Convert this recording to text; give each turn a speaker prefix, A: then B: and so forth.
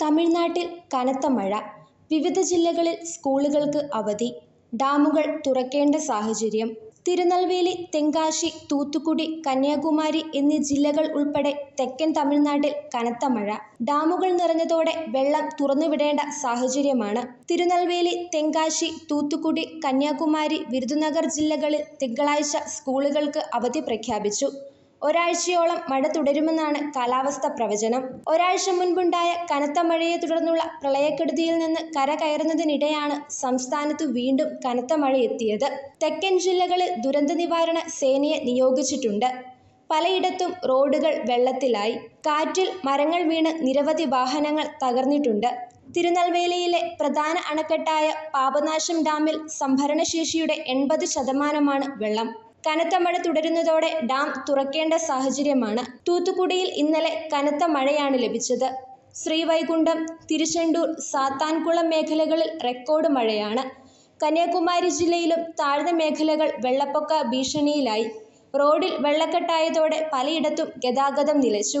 A: തമിഴ്നാട്ടിൽ കനത്ത മഴ. വിവിധ ജില്ലകളിൽ സ്കൂളുകൾക്ക് അവധി. ഡാമുകൾ തുറക്കേണ്ട സാഹചര്യം. തിരുനെൽവേലി തെങ്കാശി തൂത്തുക്കുടി കന്യാകുമാരി എന്നീ ജില്ലകൾ ഉൾപ്പെടെ തെക്കൻ തമിഴ്നാട്ടിൽ കനത്ത മഴ. ഡാമുകൾ നിറഞ്ഞതോടെ വെള്ളം തുറന്നുവിടേണ്ട സാഹചര്യമാണ്. തിരുനെൽവേലി തെങ്കാശി തൂത്തുക്കുടി കന്യാകുമാരി വിരുദുനഗർ ജില്ലകളിൽ തിങ്കളാഴ്ച സ്കൂളുകൾക്ക് അവധി പ്രഖ്യാപിച്ചു. ഒരാഴ്ചയോളം മഴ തുടരുമെന്നാണ് കാലാവസ്ഥ പ്രവചനം. ഒരാഴ്ച മുൻപുണ്ടായ കനത്ത മഴയെ തുടർന്നുള്ള പ്രളയക്കെടുതിയിൽ നിന്ന് കരകയറുന്നതിനിടെയാണ് സംസ്ഥാനത്തു വീണ്ടും കനത്ത മഴയെത്തിയത്. തെക്കൻ ജില്ലകളിൽ ദുരന്ത നിവാരണ സേനയെ നിയോഗിച്ചിട്ടുണ്ട്. പലയിടത്തും റോഡുകൾ വെള്ളത്തിലായി. കാറ്റിൽ മരങ്ങൾ വീണ് നിരവധി വാഹനങ്ങൾ തകർന്നിട്ടുണ്ട്. തിരുനെൽവേലിയിലെ പ്രധാന അണക്കെട്ടായ പാപനാശം ഡാമിൽ സംഭരണശേഷിയുടെ എൺപത് ശതമാനമാണ് വെള്ളം. കനത്ത മഴ തുടരുന്നതോടെ ഡാം തുറക്കേണ്ട സാഹചര്യമാണ്. തൂത്തുക്കുടിയിൽ ഇന്നലെ കനത്ത മഴയാണ് ലഭിച്ചത്. ശ്രീവൈകുണ്ഠം തിരുച്ചെണ്ടൂർ സാത്താൻകുളം മേഖലകളിൽ റെക്കോർഡ് മഴയാണ്. കന്യാകുമാരി ജില്ലയിലും താഴ്ന്ന മേഖലകൾ വെള്ളപ്പൊക്ക ഭീഷണിയിലായി. റോഡിൽ വെള്ളക്കെട്ടായതോടെ പലയിടത്തും ഗതാഗതം നിലച്ചു.